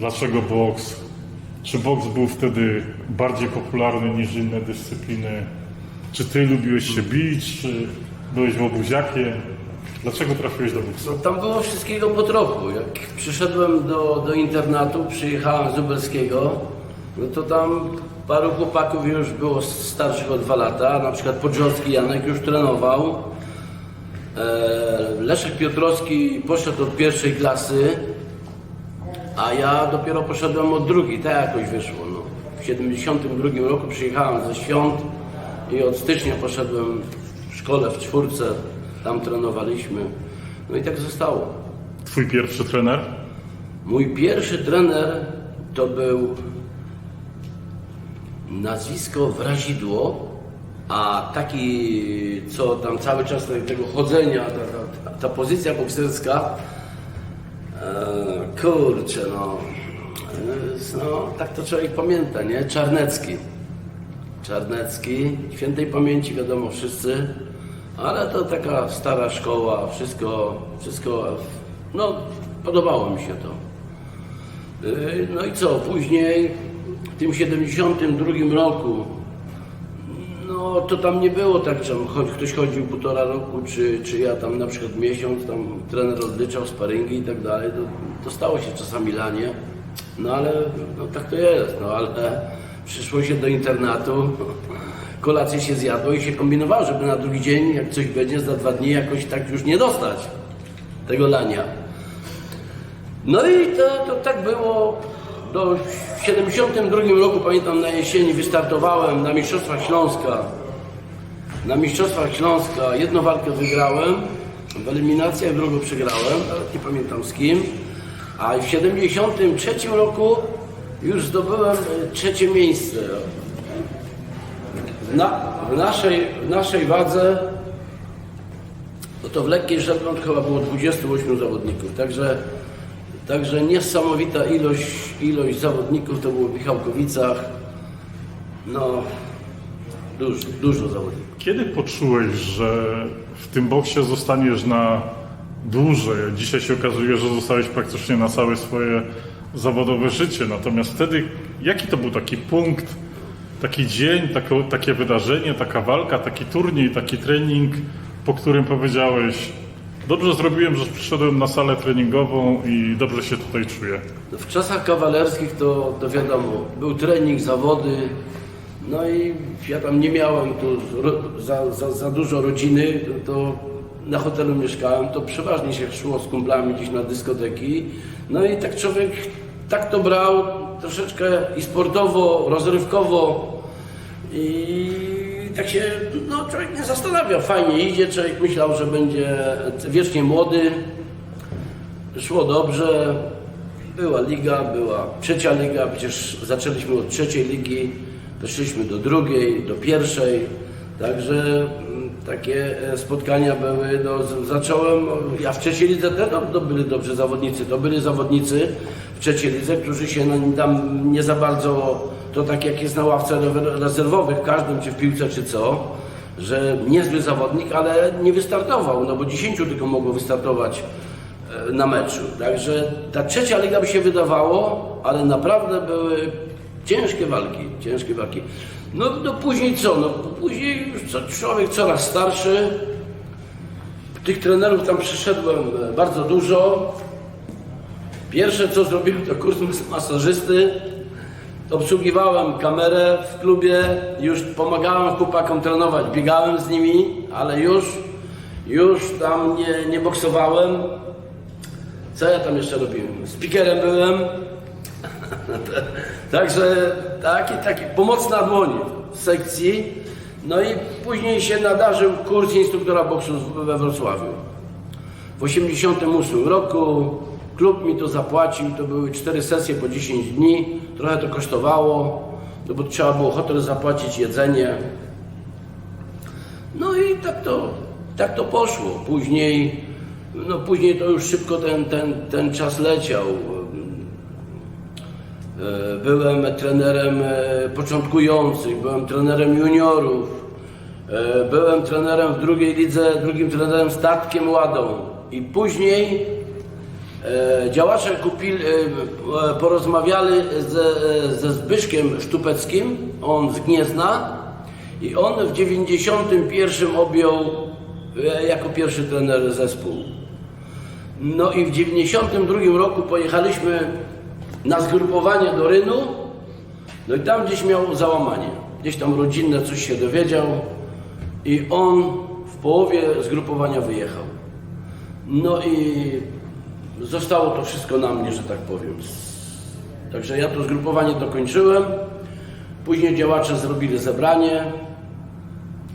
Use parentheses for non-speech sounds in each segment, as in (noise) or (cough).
Dlaczego boks? Czy boks był wtedy bardziej popularny niż inne dyscypliny? Czy ty lubiłeś się bić? Czy byłeś łobuziakiem? Dlaczego trafiłeś do boksu? No, tam było wszystkiego po trochu. Jak przyszedłem do, do internatu, przyjechałem z Lubelskiego, no to tam paru chłopaków już było starszych o dwa lata, na przykład Podrzowski Janek już trenował. E, Leszek Piotrowski poszedł od pierwszej klasy, a ja dopiero poszedłem od drugiej, tak jakoś wyszło. No. W 72 roku przyjechałem ze świąt i od stycznia poszedłem w szkole w czwórce, tam trenowaliśmy. No i tak zostało. Twój pierwszy trener? Mój pierwszy trener to był nazwisko Wrazidło, a taki, co tam cały czas tego chodzenia, ta, ta, ta pozycja bokserska, kurczę, no, e, no, tak to człowiek pamięta, nie? Czarnecki. Czarnecki, świętej pamięci wiadomo wszyscy, ale to taka stara szkoła, wszystko, wszystko, no, podobało mi się to. Yy, No i co, później w tym 72 roku, no to tam nie było tak, że choć ktoś chodził półtora roku, czy, czy ja tam na przykład miesiąc, tam trener odliczał sparingi i tak dalej, to, to stało się czasami lanie, no ale no, tak to jest, no ale przyszło się do internatu, (laughs) kolację się zjadło i się kombinowało, żeby na drugi dzień, jak coś będzie, za dwa dni jakoś tak już nie dostać tego lania. No i to, to tak było. Do w 72 roku pamiętam na jesieni wystartowałem na Mistrzostwach Śląska. Na Mistrzostwach Śląska jedną walkę wygrałem, w eliminacjach drugą przegrałem, ale nie pamiętam z kim. A w 73 roku już zdobyłem e, trzecie miejsce. Na, w, naszej, w naszej wadze no to w lekkiej żebrąt chyba było 28 zawodników, także, także niesamowita ilość, ilość zawodników to było w Michałkowicach. No, dużo, dużo zawodników. Kiedy poczułeś, że w tym boksie zostaniesz na dłużej? Dzisiaj się okazuje, że zostałeś praktycznie na całe swoje zawodowe życie. Natomiast wtedy, jaki to był taki punkt, taki dzień, takie wydarzenie, taka walka, taki turniej, taki trening, po którym powiedziałeś, dobrze zrobiłem, że przyszedłem na salę treningową i dobrze się tutaj czuję. W czasach kawalerskich to, to wiadomo, był trening, zawody, no i ja tam nie miałem tu za, za, za dużo rodziny, to, to na hotelu mieszkałem, to przeważnie się szło z kumplami gdzieś na dyskoteki, no i tak człowiek tak to brał, troszeczkę i sportowo, rozrywkowo i tak się, no człowiek nie zastanawia, fajnie idzie, człowiek myślał, że będzie wiecznie młody, Szło dobrze, była liga, była trzecia liga, przecież zaczęliśmy od trzeciej ligi, doszliśmy do drugiej, do pierwszej, także mm, takie e, spotkania były, no, zacząłem, ja w trzeciej lidze też no, to byli dobrzy zawodnicy, to byli zawodnicy w trzeciej lidze, którzy się no, tam nie za bardzo, to tak jak jest na ławce re- rezerwowych w każdym, czy w piłce, czy co, że niezły zawodnik, ale nie wystartował, no bo 10 tylko mogło wystartować e, na meczu. Także ta trzecia liga by się wydawało, ale naprawdę były ciężkie walki, ciężkie walki. No, no później co? No później już co, człowiek coraz starszy. Tych trenerów tam przyszedłem e, bardzo dużo. Pierwsze co zrobiłem to kurs masażysty. Obsługiwałem kamerę w klubie, już pomagałem chłopakom trenować, biegałem z nimi, ale już, już tam nie, nie boksowałem. Co ja tam jeszcze robiłem? Speakerem byłem. (laughs) Także taki, taki pomocna dłoń w sekcji. No i później się nadarzył kurs instruktora boksu we Wrocławiu. W 1988 roku klub mi to zapłacił, to były cztery sesje po 10 dni, trochę to kosztowało, no bo trzeba było hotel zapłacić, jedzenie. No i tak to, tak to poszło. Później, no później to już szybko ten, ten, ten czas leciał. E, Byłem trenerem e, początkujących, byłem trenerem juniorów, e, byłem trenerem w drugiej lidze, drugim trenerem statkiem Ładą. I później działacze kupili, e, e, porozmawiali ze, e, ze Zbyszkiem Sztupeckim, on z Gniezna i on w 91 objął e, jako pierwszy trener zespół. No i w 92 roku pojechaliśmy na zgrupowanie do Rynu, no i tam gdzieś miał załamanie. Gdzieś tam rodzinne coś się dowiedział i on w połowie zgrupowania wyjechał. No i zostało to wszystko na mnie, że tak powiem. Także ja to zgrupowanie dokończyłem. Później działacze zrobili zebranie.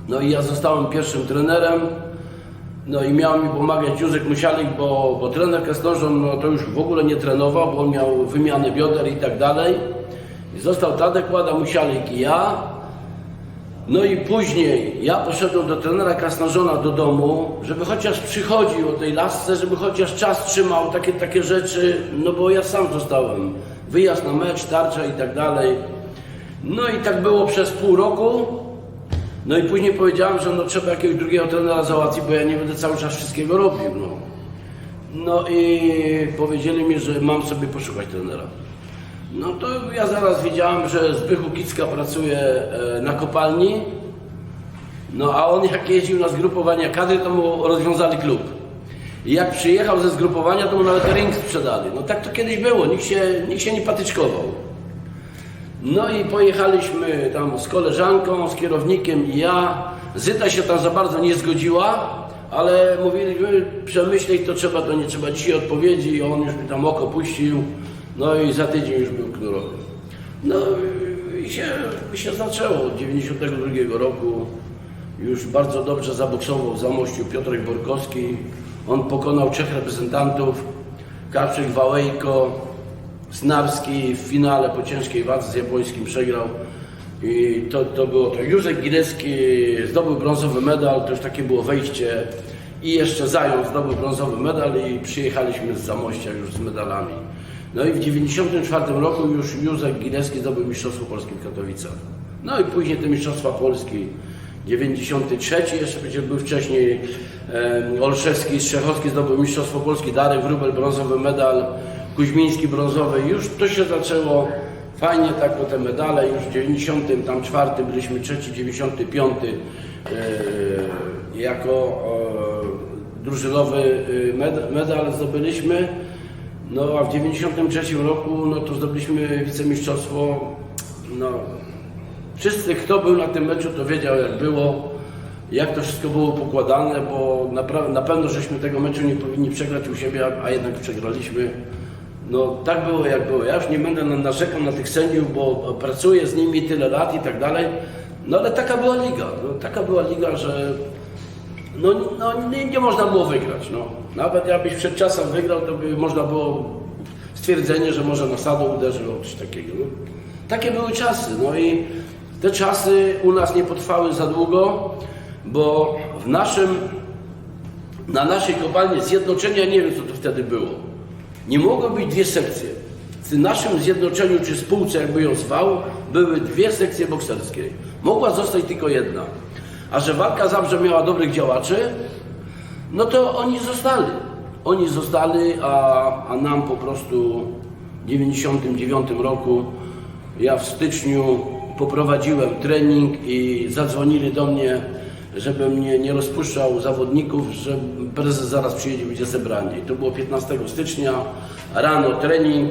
No i ja zostałem pierwszym trenerem. No i miał mi pomagać Józek Musialik, bo, bo trener Krasnożon no to już w ogóle nie trenował, bo on miał wymianę bioder i tak dalej. I został Tadek Łada, Musialik i ja. No i później ja poszedłem do trenera Krasnożona do domu, żeby chociaż przychodził o tej lasce, żeby chociaż czas trzymał, takie, takie rzeczy, no bo ja sam zostałem. Wyjazd na mecz, tarcza i tak dalej. No i tak było przez pół roku. No i później powiedziałem, że no trzeba jakiegoś drugiego trenera załatwić, bo ja nie będę cały czas wszystkiego robił. No, no i powiedzieli mi, że mam sobie poszukać trenera. No to ja zaraz wiedziałem, że Zbychu Kicka pracuje e, na kopalni. No a on jak jeździł na zgrupowania kadry, to mu rozwiązali klub. I jak przyjechał ze zgrupowania, to mu nawet ring sprzedali. No tak to kiedyś było, nikt się, nikt się nie patyczkował. No i pojechaliśmy tam z koleżanką, z kierownikiem i ja. Zyta się tam za bardzo nie zgodziła, ale mówiliśmy, przemyśleć to trzeba, to nie trzeba dzisiaj odpowiedzi i on już mi tam oko puścił. No i za tydzień już był knurowy. No i się, się zaczęło od 92 roku. Już bardzo dobrze zaboksował w Zamościu Piotrek Borkowski. On pokonał trzech reprezentantów. Karczyk Wałejko, Snarski w finale po ciężkiej walce z Japońskim przegrał. I to, to było to. Józek Gilecki zdobył brązowy medal, to już takie było wejście. I jeszcze Zając zdobył brązowy medal i przyjechaliśmy z Zamościa już z medalami. No i w 1994 roku już Józek Gilecki zdobył Mistrzostwo Polskie w Katowicach. No i później te Mistrzostwa Polski. 93 jeszcze przecież był wcześniej e, Olszewski, Strzechowski zdobył Mistrzostwo Polski, Darek Wróbel brązowy medal, Kuźmiński brązowy. Już to się zaczęło fajnie tak o te medale. Już w 94 byliśmy trzeci, 95 e, jako e, drużynowy e, med, medal zdobyliśmy. No a w 93 roku no to zdobyliśmy wicemistrzostwo. No, Wszyscy, kto był na tym meczu, to wiedział jak było, jak to wszystko było pokładane, bo naprawdę, na pewno żeśmy tego meczu nie powinni przegrać u siebie, a- a jednak przegraliśmy. No tak było jak było. Ja już nie będę na- narzekał na tych sędziów, bo pracuję z nimi tyle lat i tak dalej. No ale taka była liga. No, taka była liga, że no, no nie, nie można było wygrać. No. Nawet jakbyś przed czasem wygrał, to by można było stwierdzenie, że może nasadą uderzył o coś takiego. No. Takie były czasy. No i te czasy u nas nie potrwały za długo, bo w naszym, na naszej kopalni zjednoczenia, nie wiem co to wtedy było, nie mogły być dwie sekcje. W naszym zjednoczeniu czy spółce, jakby ją zwał, były dwie sekcje bokserskie. Mogła zostać tylko jedna. A że walka zawsze miała dobrych działaczy, no to oni zostali. Oni zostali, a, a nam po prostu w 99 roku ja w styczniu poprowadziłem trening i zadzwonili do mnie, żebym mnie nie rozpuszczał zawodników, że prezes zaraz przyjedzie, będzie zebranie. I to było 15 stycznia, rano trening,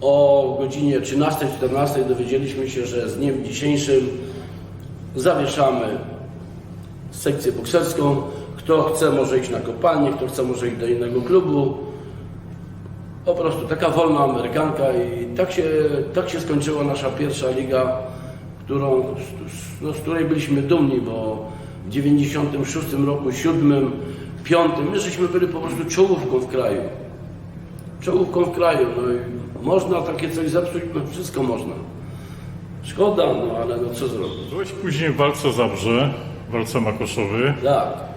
o godzinie 13-14 dowiedzieliśmy się, że z dniem dzisiejszym zawieszamy sekcję bokserską. Kto chce może iść na kopalnię, kto chce może iść do innego klubu. Po prostu taka wolna amerykanka i tak się, tak się skończyła nasza pierwsza liga, którą, no, z której byliśmy dumni, bo w 96 roku, 7, 5, my żeśmy byli po prostu czołówką w kraju. Czołówką w kraju. No i można takie coś zepsuć, no wszystko można. Szkoda, no ale no co zrobić. Byłeś później w walce Zabrze, w walce Makoszowy. Tak.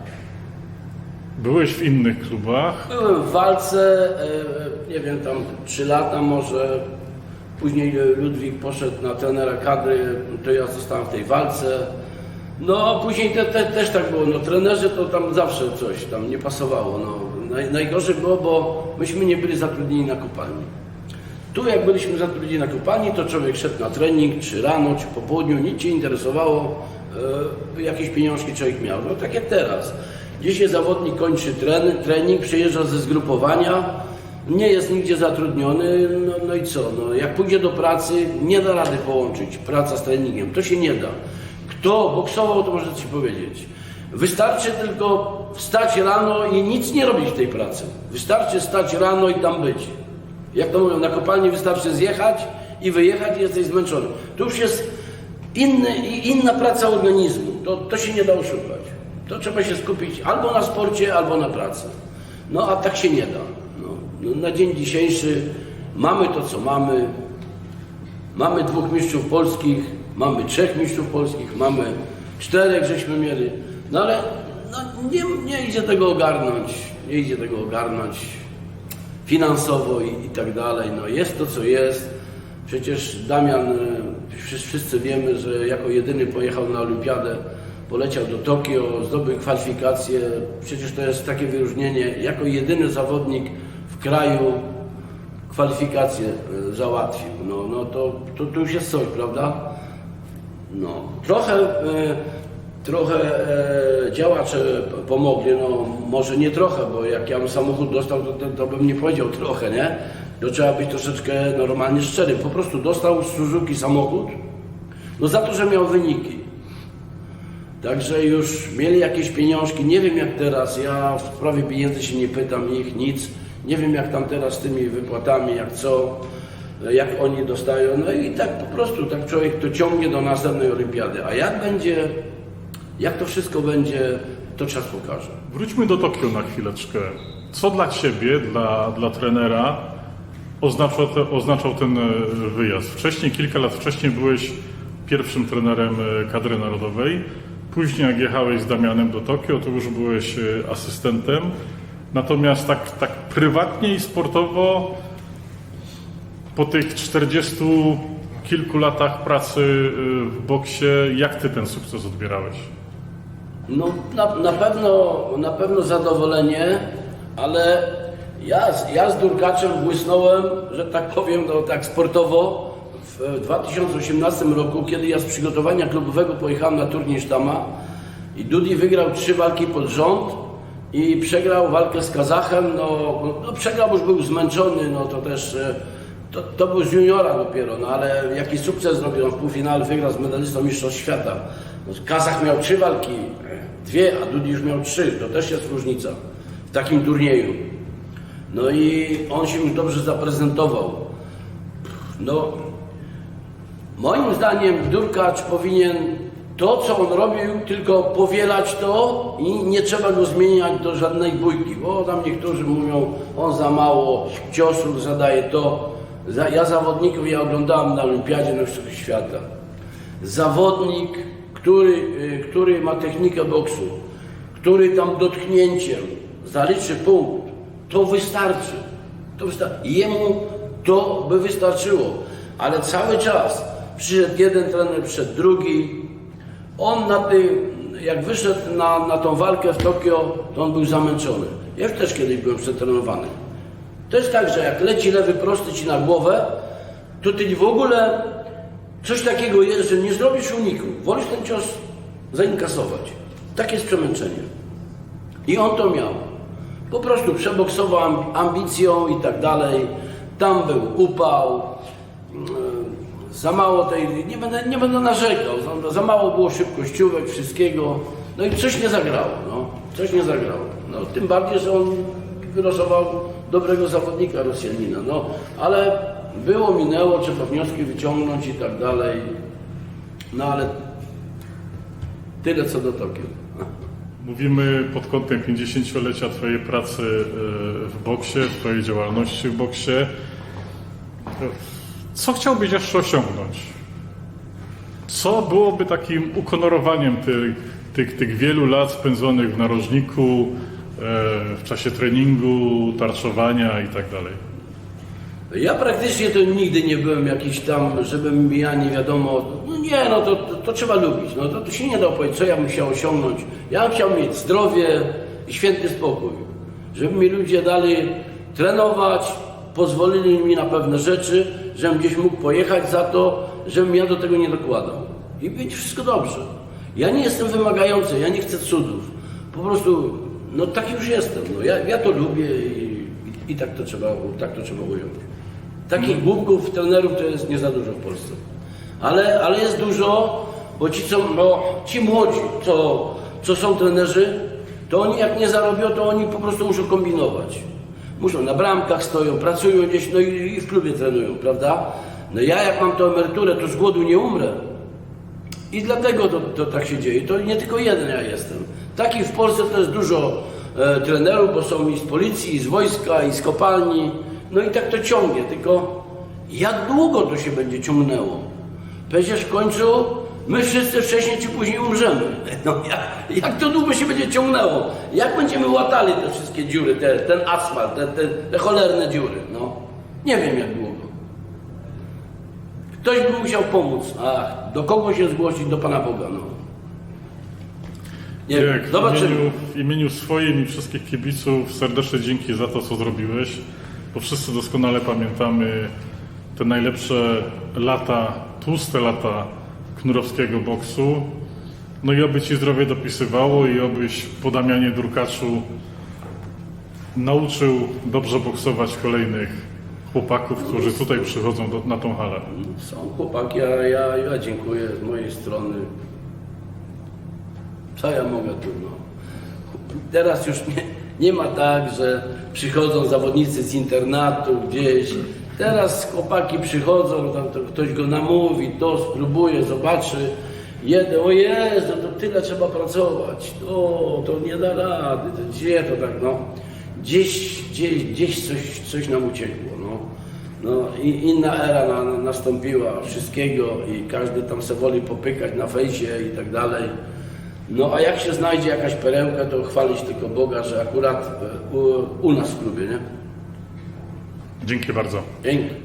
Byłeś w innych klubach. Byłem w walce, e, nie wiem, tam 3 lata może. Później e, Ludwik poszedł na trenera kadry, to ja zostałem w tej walce. No, później te, te, też tak było. No, trenerzy to tam zawsze coś tam nie pasowało. No, Naj, najgorzej było, bo myśmy nie byli zatrudnieni na kopalni. Tu jak byliśmy zatrudnieni na kopalni, to człowiek szedł na trening, czy rano, czy po południu, nic cię interesowało, e, jakieś pieniążki człowiek miał. No tak jak teraz. Dzisiaj zawodnik kończy tren, trening, przyjeżdża ze zgrupowania, nie jest nigdzie zatrudniony, no, no i co? No, jak pójdzie do pracy, nie da rady połączyć praca z treningiem. To się nie da. Kto boksował, to może Ci powiedzieć. Wystarczy tylko wstać rano i nic nie robić w tej pracy. Wystarczy stać rano i tam być. Jak to mówią, na kopalni wystarczy zjechać i wyjechać i jesteś zmęczony. To już jest inny, inna praca organizmu. To, to się nie da oszukać. To trzeba się skupić albo na sporcie, albo na pracy. No a tak się nie da. No, no, na dzień dzisiejszy mamy to, co mamy. Mamy dwóch mistrzów polskich, mamy trzech mistrzów polskich, mamy czterech, żeśmy mieli. No ale no, nie, nie idzie tego ogarnąć, nie idzie tego ogarnąć finansowo i, i tak dalej. No jest to, co jest. Przecież Damian, wszyscy, wszyscy wiemy, że jako jedyny pojechał na olimpiadę, poleciał do Tokio, zdobył kwalifikacje. Przecież to jest takie wyróżnienie. Jako jedyny zawodnik w kraju kwalifikacje e, załatwił. No, no to, to, to już jest coś, prawda? No, trochę, e, trochę e, działacze pomogli, no może nie trochę, bo jak ja bym samochód dostał, to, to, to bym nie powiedział trochę, nie? To trzeba być troszeczkę normalnie szczery. Po prostu dostał z Suzuki samochód, no za to, że miał wyniki. Także już mieli jakieś pieniążki, nie wiem jak teraz, ja w sprawie pieniędzy się nie pytam ich, nic. Nie wiem jak tam teraz z tymi wypłatami, jak co, jak oni dostają. No i tak po prostu, tak człowiek to ciągnie do następnej olimpiady. A jak będzie, jak to wszystko będzie, to czas pokaże. Wróćmy do Tokio na chwileczkę. Co dla Ciebie, dla, dla trenera oznaczał, te, oznaczał ten e, wyjazd? Wcześniej, kilka lat wcześniej byłeś pierwszym trenerem e, kadry narodowej. Później jak jechałeś z Damianem do Tokio, to już byłeś e, asystentem. Natomiast tak, tak prywatnie i sportowo po tych 40 kilku latach pracy e, w boksie, jak Ty ten sukces odbierałeś? No na, na, pewno, na pewno zadowolenie, ale ja, ja z Durkaczem błysnąłem, że tak powiem, no, tak sportowo w 2018 roku, kiedy ja z przygotowania klubowego pojechałem na turniej Sztama i Dudi wygrał trzy walki pod rząd i przegrał walkę z Kazachem, no, no przegrał, już był zmęczony, no to też e, to, to był z juniora dopiero, no ale jaki sukces zrobił, on w półfinale wygrał z medalistą Mistrzostw Świata. No, Kazach miał trzy walki, dwie, a Dudi już miał trzy, to też jest różnica w takim turnieju. No i on się już dobrze zaprezentował. No, moim zdaniem Durkacz powinien to, co on robił, tylko powielać to i nie trzeba go zmieniać do żadnej bójki, bo tam niektórzy mówią, on za mało ciosów zadaje to. Ja zawodników, ja oglądałem na Olimpiadzie na Świata. Zawodnik, który, y, który ma technikę boksu, który tam dotknięciem zaliczy punkt, to wystarczy. To wystarczy. Jemu to by wystarczyło. Ale cały czas przyszedł jeden trener, przyszedł drugi. On na tym, jak wyszedł na, na tą walkę w Tokio, to on był zamęczony. Ja też kiedyś byłem przetrenowany. To jest tak, że jak leci lewy prosty ci na głowę, to ty w ogóle coś takiego jest, że nie zrobisz uniku. Wolisz ten cios zainkasować. Tak jest przemęczenie. I on to miał. Po prostu przeboksował amb- ambicją i tak dalej. Tam był upał. Za mało tej, nie będę, nie będę narzekał, za, za mało było szybkościówek, wszystkiego. No i coś nie zagrało, no. Coś nie zagrało. No, tym bardziej, że on wylosował dobrego zawodnika Rosjanina. No, ale było, minęło, trzeba wnioski wyciągnąć i tak dalej. No ale tyle co do Tokio. Mówimy pod kątem 50-lecia Twojej pracy e, w boksie, Twojej działalności w boksie. Co chciałbyś jeszcze osiągnąć? Co byłoby takim ukonorowaniem tych, tych, tych wielu lat spędzonych w narożniku, e, w czasie treningu, tarczowania i tak dalej? Ja praktycznie to nigdy nie byłem jakiś tam, żebym ja nie wiadomo, no nie, no to, to, to trzeba lubić, no to, to się nie da opowiedzieć, co ja bym chciał osiągnąć. Ja chciał mieć zdrowie i święty spokój. żeby mi ludzie dali trenować, pozwolili mi na pewne rzeczy, żebym gdzieś mógł pojechać za to, żebym ja do tego nie dokładał. I będzie wszystko dobrze. Ja nie jestem wymagający, ja nie chcę cudów. Po prostu, no tak już jestem. No, ja, ja to lubię i, i, tak, to trzeba, tak to trzeba ująć. Takich głupków, trenerów to jest nie za dużo w Polsce. Ale, ale jest dużo, bo ci, co, no, ci młodzi, co, co są trenerzy, to oni jak nie zarobią, to oni po prostu muszą kombinować. Muszą na bramkach stoją, pracują gdzieś, no i, i w klubie trenują, prawda? No ja jak mam tę emeryturę, to z głodu nie umrę. I dlatego to, to tak się dzieje. To nie tylko jeden ja jestem. Takich w Polsce to jest dużo e, trenerów, bo są i z policji, i z wojska, i z kopalni. No i tak to ciągnie, tylko jak długo to się będzie ciągnęło? Przecież w końcu my wszyscy wcześniej czy później umrzemy. No jak, jak to długo się będzie ciągnęło? Jak będziemy łatali te wszystkie dziury, te, ten asfalt, te, te, te cholerne dziury? No, nie wiem jak długo. Ktoś by musiał pomóc. Ach, do kogo się zgłosić? Do Pana Boga, no. Nie wiem, w imieniu, w imieniu swoim i wszystkich kibiców serdecznie dzięki za to, co zrobiłeś, bo wszyscy doskonale pamiętamy te najlepsze lata, tłuste lata knurowskiego boksu. No i oby Ci zdrowie dopisywało i obyś po Damianie Durkaczu nauczył dobrze boksować kolejnych chłopaków, którzy tutaj przychodzą do, na tą halę. Są chłopaki, a ja, ja dziękuję z mojej strony. Co ja mogę tu, no. Teraz już nie, nie ma tak, że przychodzą zawodnicy z internatu gdzieś. Teraz chłopaki przychodzą, tam to ktoś go namówi, to spróbuje, zobaczy. Jeden, o Jezu, to tyle trzeba pracować. O, to nie da rady. To gdzie to tak, no. Gdzieś, gdzieś, gdzieś coś, coś nam uciekło, no. No i inna era na, na, nastąpiła wszystkiego i każdy tam se woli popykać na fejsie i tak dalej. No a jak się znajdzie jakaś perełka, to chwalić tylko Boga, że akurat e, u, u nas w klubie, nie? Dzięki bardzo. Dzięki.